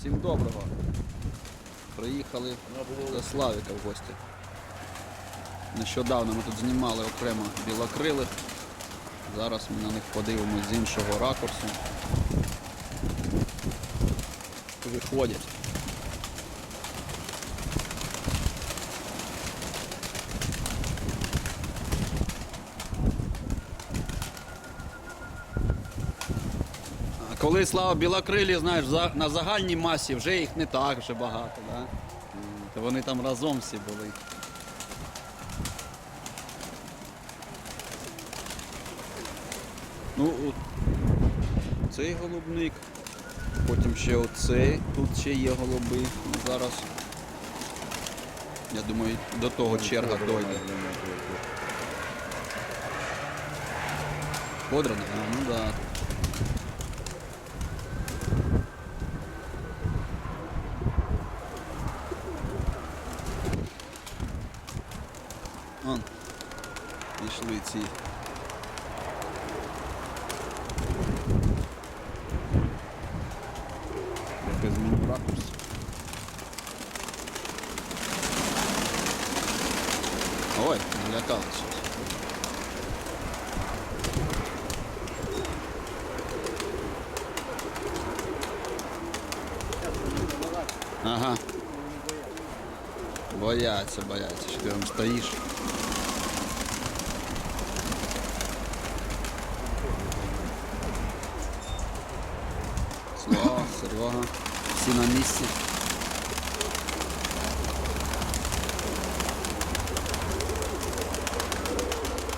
Всім доброго. Приїхали до Славіка в гості. Нещодавно ми тут знімали окремо білокрилих. Зараз ми на них подивимось з іншого ракурсу. Виходять. Коли слава білокрилі, знаєш, за- на загальній масі вже їх не так вже багато, да? М, То вони там разом всі були. Ну, от цей голубник, потім ще оцей, тут ще є голуби. Ну, зараз, я думаю, до того черга дойде. Подраний? А, ну так. Да. Ага. Бояться, бояться, що ти там стоїш. Слава, Серега. Всі на місці.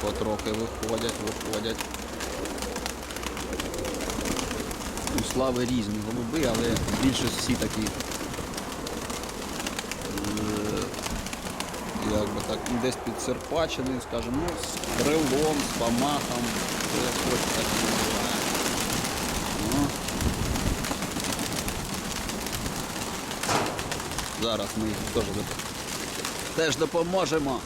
Потрохи виходять, виходять. У слави різні голуби, але більшість всі такі. е, Як би так, десь підсерпачений, скажімо, ну, з крилом, з помахом, як хоче так і називає. Ну. Зараз ми їх теж, теж допоможемо.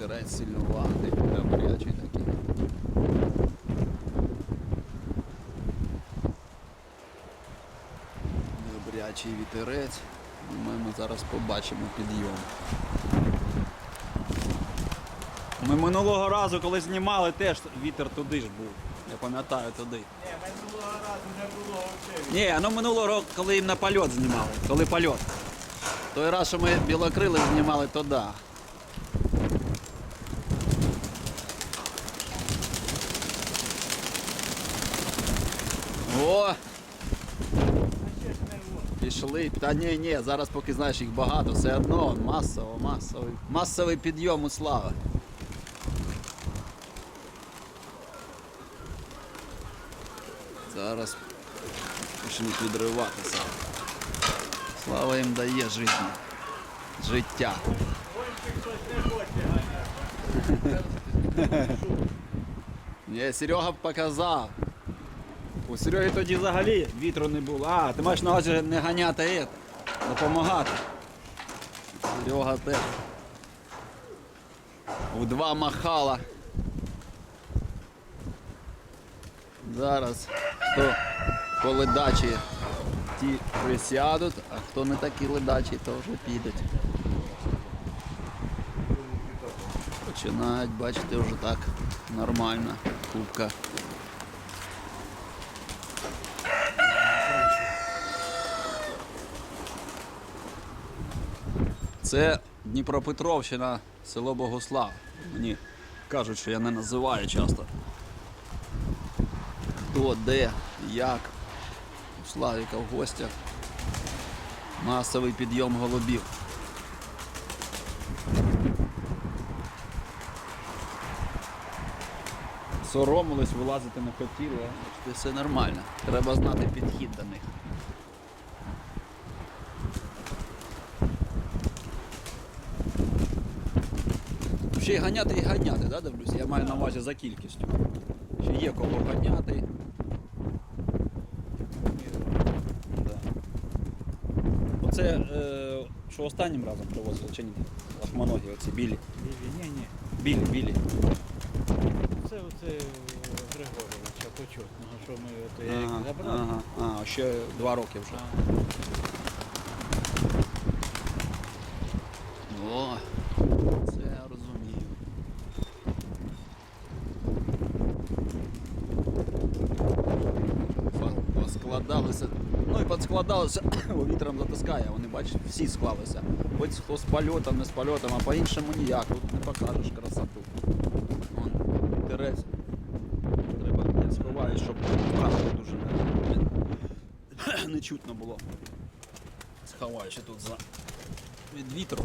Вітерець сильнуватий, добрячий такий. Добрячий вітерець. Думаю, ми зараз побачимо підйом. Ми минулого разу, коли знімали, теж вітер туди ж був. Я пам'ятаю туди. Ні, минулого разу не було взагалі. Ні, ну минулого року, коли їм на польот знімали, коли польот. Той раз, що ми білокрили знімали, то да. О! Пішли. Та ні, ні, зараз поки знаєш їх багато, все одно масово, масовий. Масовий підйом у слави. Зараз почнуть відриватися. Слава їм дає життя. Життя. Ні, Серега показав. У Сереги тоді взагалі вітру не було. А, ти маєш на увазі не ганяти е, допомагати. Серега теж. У два махала. Зараз хто по ледачі ті присядуть, а хто не такі ледачі, то вже підуть. Починають, бачите, вже так нормально. Кубка. Це Дніпропетровщина, село Богослав. Мені Кажуть, що я не називаю часто. Хто, де, як. У Славіка в гостях. Масовий підйом голубів. Соромились, вилазити не хотіли. Це все нормально. Треба знати підхід до них. Ще й ганяти і ганяти, да, дивлюся? Я маю на увазі за кількістю. Ще є кого ганяти. Оце, е, що останнім разом привозили, чи ні? Лахманогі, оці білі. Ні, ні. Білі, білі. Це оце Григоровича почетного, що ми ото я їх Ага, забрали. ага, а, ще два роки вже. А, О, це я розумію. Фа- Поскладалися. І поскладалися, бо вітром затискає, вони бачиш, всі склалися. Хоч хто з польотом, не з польотом, а по-іншому ніяк. Тут не покажеш красоту. Вон, терець. Треба не сховаєш, щоб камеру дуже не, не чутно було. Сховаючи тут за від вітру.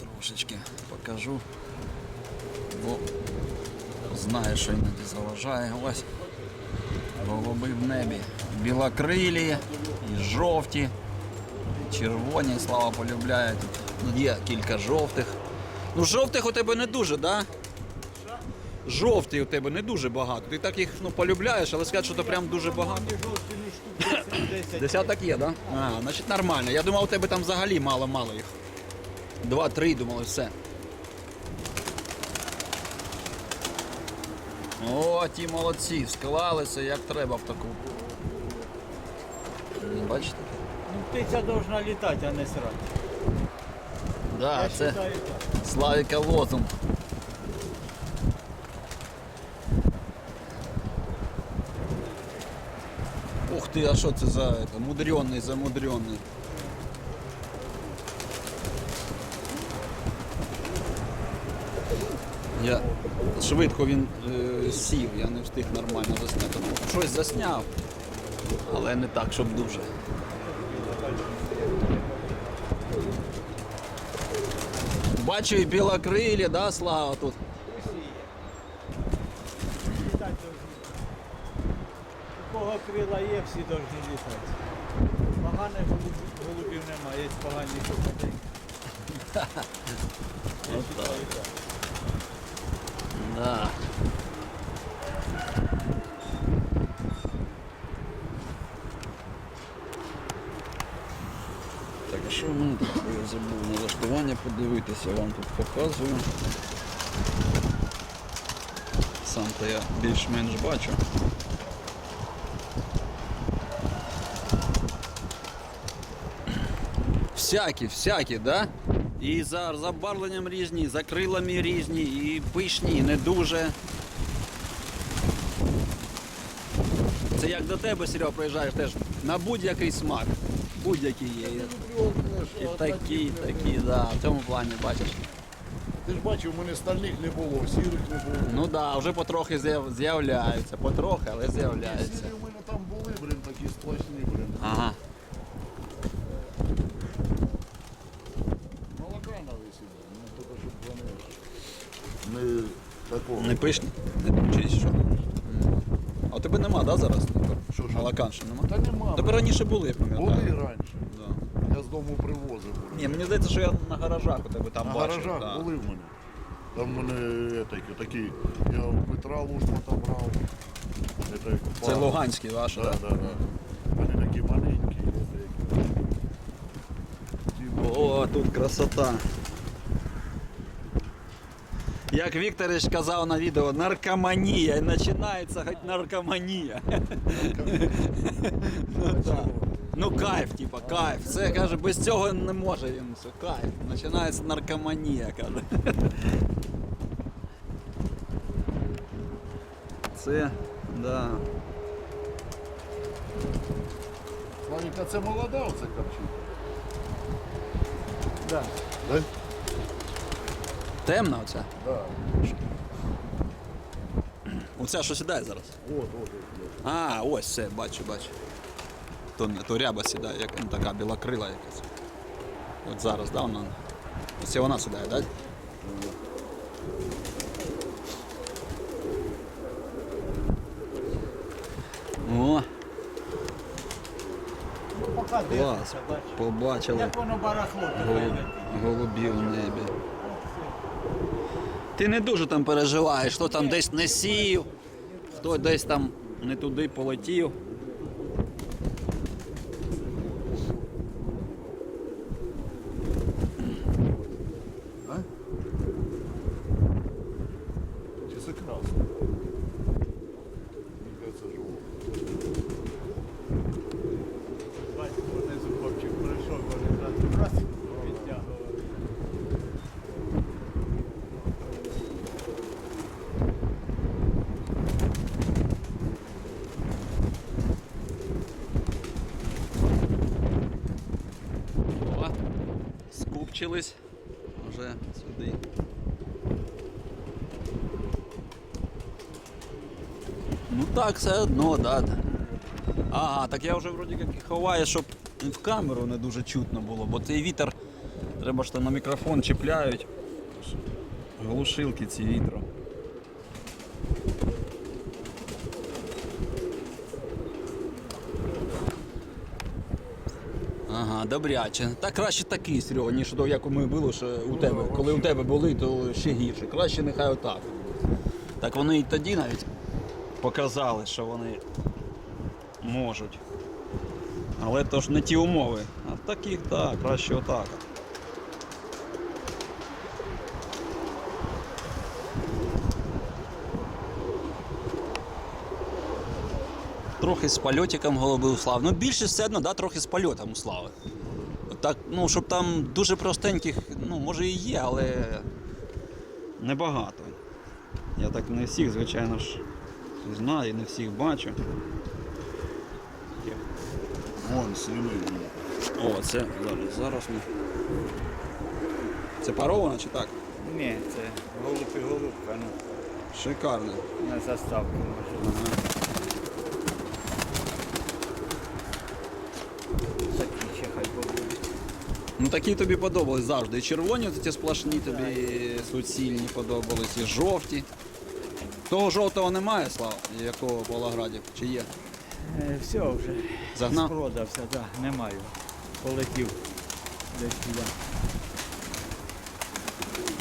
Трошечки покажу. Бо знаю, що іноді заважає. Ось голуби в небі. Білокрилі, і жовті, і червоні, слава полюбляє. Тут є кілька жовтих. Ну, жовтих у тебе не дуже, так? Да? Жовтих у тебе не дуже багато. Ти так їх ну, полюбляєш, але сказати, що це прям дуже багато. Ну, штук 10. Десяток є, так? Да? А, значить нормально. Я думав, у тебе там взагалі мало-мало їх. Два-три, думали, все. О, ті молодці, склалися як треба в таку. Бачите? Ну, птиця должна літати, а не срати. Да, Я це вважаю так. Славіка лозунг. Ух ти, а що це за это? мудренний, замудренний. Я швидко він е, сів, я не встиг нормально засняти. Ну, щось засняв, але не так, щоб дуже. Бачу і білокрилі, да, слава тут. У кого крила є, всі повинні літати. Поганих голубів, немає, є погані шоколади. Да. Так, а що в мене тут? Я забув налаштування подивитися, вам тут показую. Сам-то я більш-менш бачу. Всякі, всякі, да? І за забарвленням різні, за крилами різні, і пишні, і не дуже. Це як до тебе, Серега, приїжджаєш теж на будь-який смак. Будь-який є. І такі, і такі, да. В цьому плані бачиш. Ти ж бачив, у мене стальних не було, сірих не було. Ну так, да, вже потрохи з'яв- з'являються. Потрохи, але з'являються. Сірі у мене там були, блін, такі сплошні, блін. Ага. Молока нависіли, ну тільки щоб вони не такого. Не пишні? Не чи що? А у тебе нема, да, зараз? Ще нема? Та нема. Тебе раніше були, я пам'ятаю. Були раніше. Да. Я з дому привозив. Ні, мені здається, що я на гаражах у тебе там На бачив. гаражах да. були в мене. Там в мене е, такі, такі, я у Петра Лушмата брав. Це, як Це пар- Луганські ваші, Да, так? да, да. Вони такі маленькі. Ті О, тут красота. Як Вікторович казав на відео, наркоманія. І починається хоч наркоманія. ну, ну кайф, типа, кайф. Це каже, без цього не може він. Все, кайф. Починається наркоманія, каже. Це, да. Славіка, це молода оце карчука? Да. Да? Темна оця? Да. Оця що сідає зараз? От, от, от. А, ось все, бачу, бачу. То, не- то ряба сідає, як ну, така білокрила якась. От зараз, да, вона. Ось вона сідає, так? Да? О, Поки клас. Побачили Як воно барахло голуб, тебе. голубів в небі. Ти не дуже там переживаєш, хто там десь не сів, хто десь там не туди полетів. А? Чи це красно? Мені кажеться, живо. Бачиш, внизу хлопчик прийшов, вони зразу раз відтягували. О, скупчились вже сюди. Ну так, все одно, да. Ага, так я вже вроді як і ховаю, щоб в камеру не дуже чутно було, бо цей вітер, треба ж там на мікрофон чіпляють. Глушилки ці вітру. Ага, добряче. Та краще такий, Серега, ніж то, як ми було, що у тебе. Коли у тебе були, то ще гірше. Краще нехай отак. Так вони і тоді навіть показали, що вони можуть. Але то ж не ті умови. А таких так, краще отак. Трохи з польотиком голубив слав. Ну більше все одно, да, трохи з польотом у слави. Так, ну, щоб там дуже простеньких, ну, може і є, але небагато. Я так не всіх, звичайно ж, знаю, не всіх бачу. Вон, сіли. О, це зараз, зараз ми. Це парована чи так? Ні, це голуб і голубка, ну, Шикарно. на заставку може. Ага. Такі ще хай побудуть. Ну такі тобі подобались завжди. І червоні ці сплошні тобі суцільні подобались, і жовті. Того жовтого немає, Слава, якого в Павлограді? Чи є? Е, Все вже. Загнав? Спродався, так, не маю. Полетів десь туди.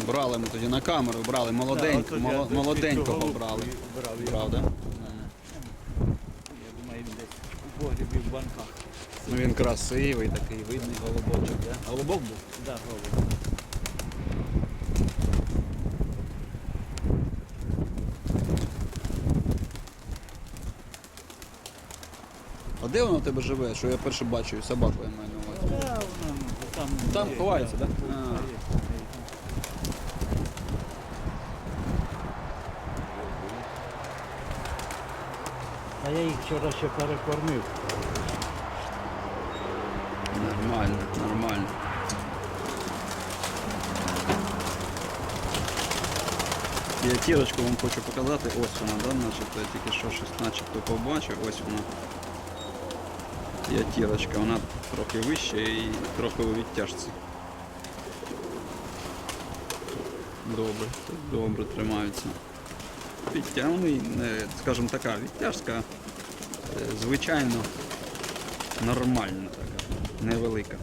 Брали ми тоді на камеру, брали молоденько, Да, от я молоденького брали. Брав, Правда? я думаю, він десь у погрібі в банках. Ну він красивий, такий видний голубочок, да? Голубок був? Да, голуб. А де воно в тебе живе? Що я перше бачу, і собаку я маю на увазі. Да, воно там, Там є, ховається, да? тут А. А я їх вчора ще перекормив. Нормально, нормально. Я тірочку вам хочу показати. Ось вона, да, начебто, я тільки що щось начебто побачив. Ось вона. Є тірочка, вона трохи вища і трохи у відтяжці. Добре, добре тримаються. Підтягнений, е, скажімо така, відтяжка, е, звичайно, нормальна така, невелика.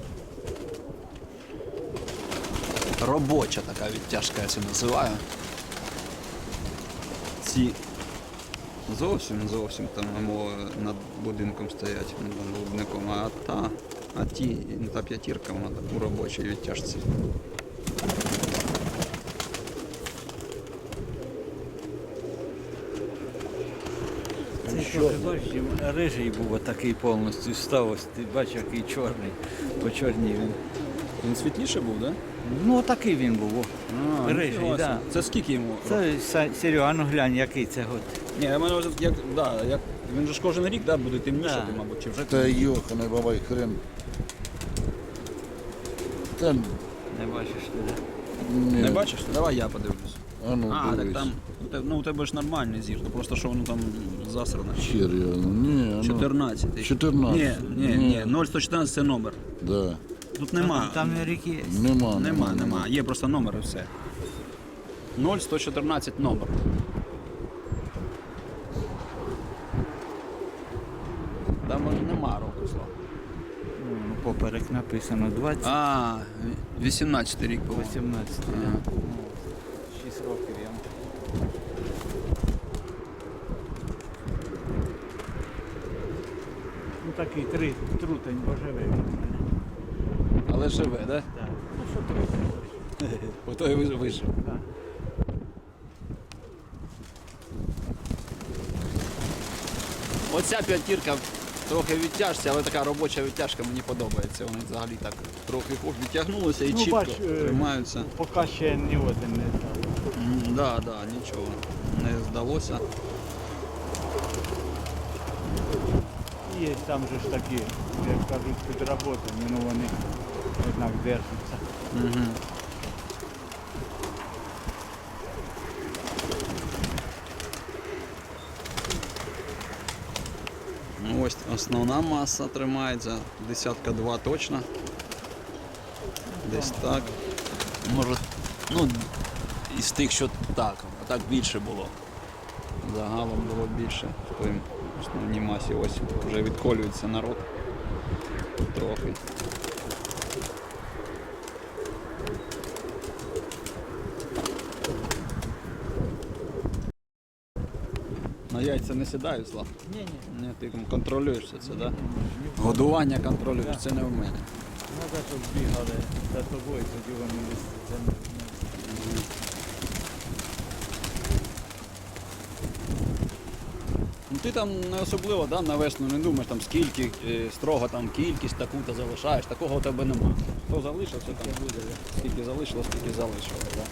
Робоча така відтяжка, я це називаю. Ці зовсім зовсім там мимо, над будинком стоять, над будинком, а та, а ті, та п'ятірка, вона у робочій відтяжці. Що? Ти рижий був отакий повністю став, ось ти бачиш, який чорний, почорнів він. Він світліше був, так? Ну такий він був. о. Да? Рижий, ніфіга да. Це скільки йому? Це Са- Серега, ну глянь, який це год. Ні, я мене як, да, як, він же ж кожен рік да, буде темнішати, Да. мабуть, чи вже Та йоханий бабай хрен. Та Не бачиш ти, да? Ні. Не бачиш? Давай я подивлюсь. А ну, А, так дивись. там. У Ну, у тебе ж нормальний зір, то просто що воно там засране. Я, ну, ні, ну, 14. 14. Ні, ні, ні, 0114 це номер. Да. Тут нема. Там не рік є. Нема, Нема, нема. Є просто номер і все. 0114 номер. Там нема року слава. Ну, поперек написано 20. А, 18 рік був. 18. Ага. 6 років я. Ну такий три, трутень мене. Але живе, так? Да? Так. Ну що трутень? Ото і ви- вижив. Так. Оця п'ятірка трохи відтяжця, але така робоча відтяжка мені подобається. Вони взагалі так трохи відтягнулися і Ну, чітко бач, е, тримаються. Поки ще ні один не став. Так, да, да, нічого не здалося. Є там же ж такі, як кажуть, підроботані, ну вони однак держаться. Угу. Ну, ось основна маса тримається, десятка два точно. Десь так. Може, ну, із тих, що так, а так більше було. Загалом було більше в той основній масі. Ось вже відколюється народ трохи. На яйця не сідаю, Слав. Ні, ні. Ні, ти там контролюєш це, так? Да? Годування контролюєш, це не в мене. Треба, щоб бігали за тобою, тоді вони. Не. Ну ти там не особливо да, на весну не думаєш там скільки, е, строго там кількість таку-то залишаєш, такого у тебе нема. Хто залишився, там буде. Скільки залишилось, скільки залишилось. Да?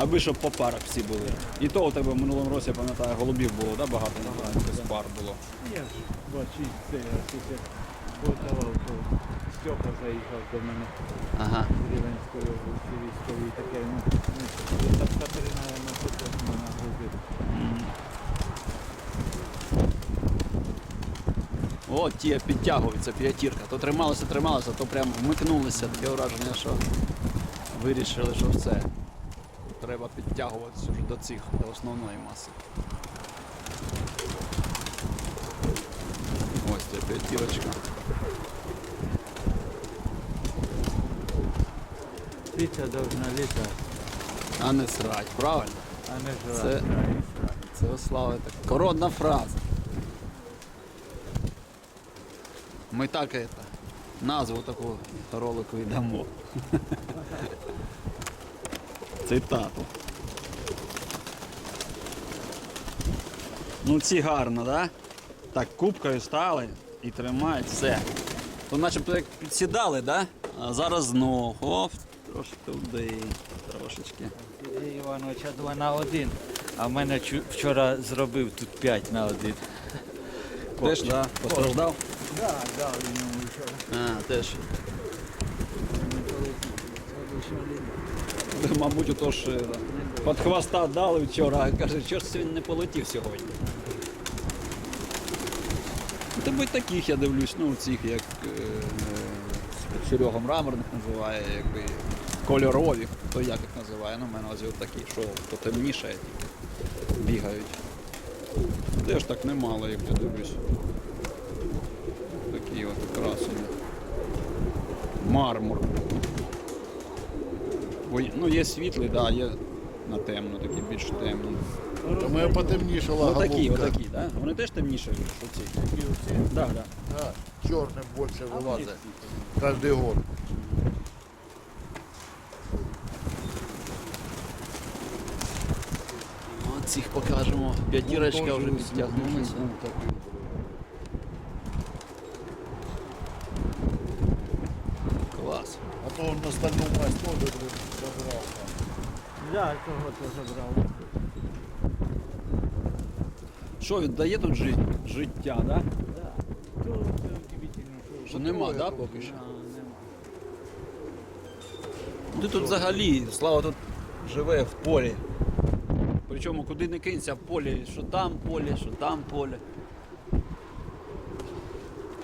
Аби щоб по парах всі були. І то у тебе в минулому році, я пам'ятаю, голубів було, да, багато не з пар було. Я ж бачу, це я готував, то Степа заїхав до мене Ага. з Рівенської області військовий таке, ну, ну, так Катерина на поток мене грузив. О, ті підтягуються, п'ятірка. То трималося, трималося, то прям вмикнулися. Таке враження, що вирішили, що все. Треба підтягуватися вже до цих, до основної маси. Ось ця п'ятірочка. Птиця должна літати, А не срать, правильно? а не Це- Це у Слави так. Коронна фраза. Ми так это, назву таку ролику і дамо. Цитату. Ну ці гарно, да? Так, кубкою стали і тримають все. То начебто як підсідали, да? А зараз знов. Оп, трошки туди, трошечки. Сергій Іванович, а 2 на 1, а в мене вчора зробив тут 5 на 1. Теж, да, постраждав? Так, так, він йому вчора. А, теж. Мабуть, отож е, під хвоста дали вчора, каже, що ж він не полетів сьогодні. Ну, Та будь таких я дивлюсь, ну цих як е, е, Серега Мраморник називає, якби кольорові, то як їх називає, ну в мене ось такі, що потемніше бігають. Теж так немало, як я дивлюсь. Такі от красені. Мармур. Бо, ну, є світлий, да, є на темно, такі більш темні. У мене потемнішала Ну такі, головка. отакі, да? Вони теж темніші, що ці. Да, да. Да, чорним більше вилазить. Кожний год. От цих покажемо. П'ятірочка Ну, вже підтягнулася. був такий. Клас. На стальному майстрі забрав. Я того то забрав. Що віддає тут жит- життя, да? Да. Удивительно, Що нема, да, поки що? Нема. Ти тут взагалі, Слава тут живе в полі. Причому куди не кинься в полі, що там поле, що там поле.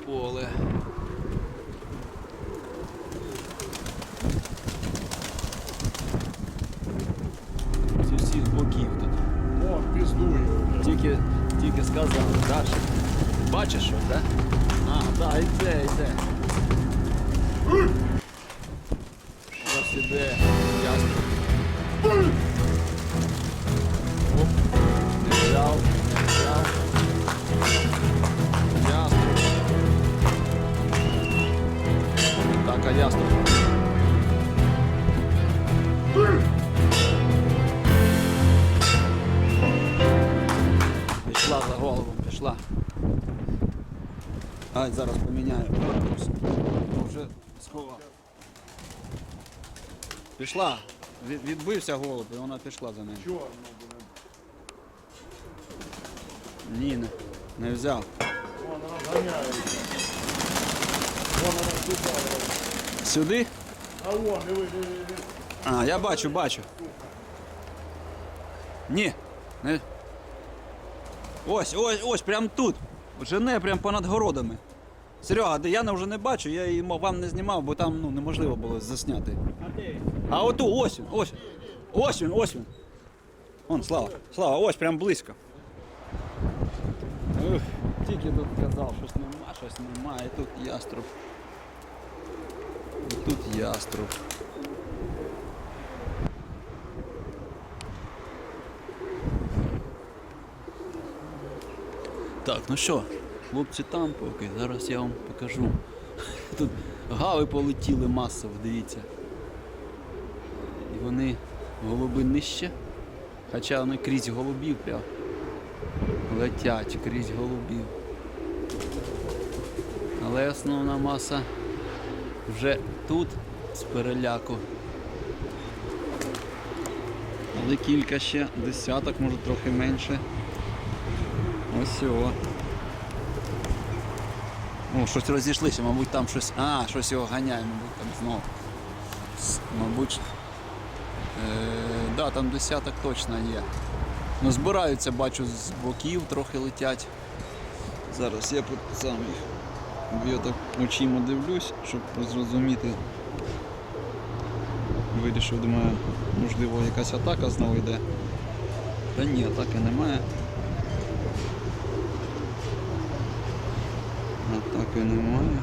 Поле. З усіх боків тут. О, піздує. Тільки, тільки сказав, Далі. Бачиш що, так? А, так, йде, йде. Ось іде. Ясно. Оп. Не взяв, не взяв. Ясно. Так, а ясно. За голову, пішла. Ай, зараз поміняю. Ну, Вже сховав. Пішла. Від- Відбився голуб і вона пішла за ним. Чорно. Ні, не, не взяв. Вон розганяється. Вон вона сюди. Сюди? А вон, диви, диви. А, я бачу, бачу. Ні. Не. Ось, ось, ось, прям тут. Жене прям понад городами. Серега, де я вже не бачу, я її вам не знімав, бо там ну, неможливо було засняти. А оту, ось він, ось. Ось він, ось він. Вон, Слава, Слава, ось прям близько. Ух, тільки тут казав, щось нема, щось нема, і тут яструб. Тут яструб. Так, ну що, хлопці там поки, зараз я вам покажу. Тут гави полетіли масово, дивіться. І вони голуби нижче. Хоча вони крізь голубів прям летять крізь голубів. Але основна маса вже тут з переляку. Але кілька ще, десяток, може трохи менше. Ось о. О, щось розійшлися, мабуть, там щось. А, щось його ганяє, мабуть, там знову. Мабуть. Е, да, там десяток точно є. Ну, збираються, бачу, з боків трохи летять. Зараз я тут сам їх. Так очима дивлюсь, щоб зрозуміти. Вирішив, думаю, можливо якась атака знову йде. Та ні, атаки немає. Атаки немає.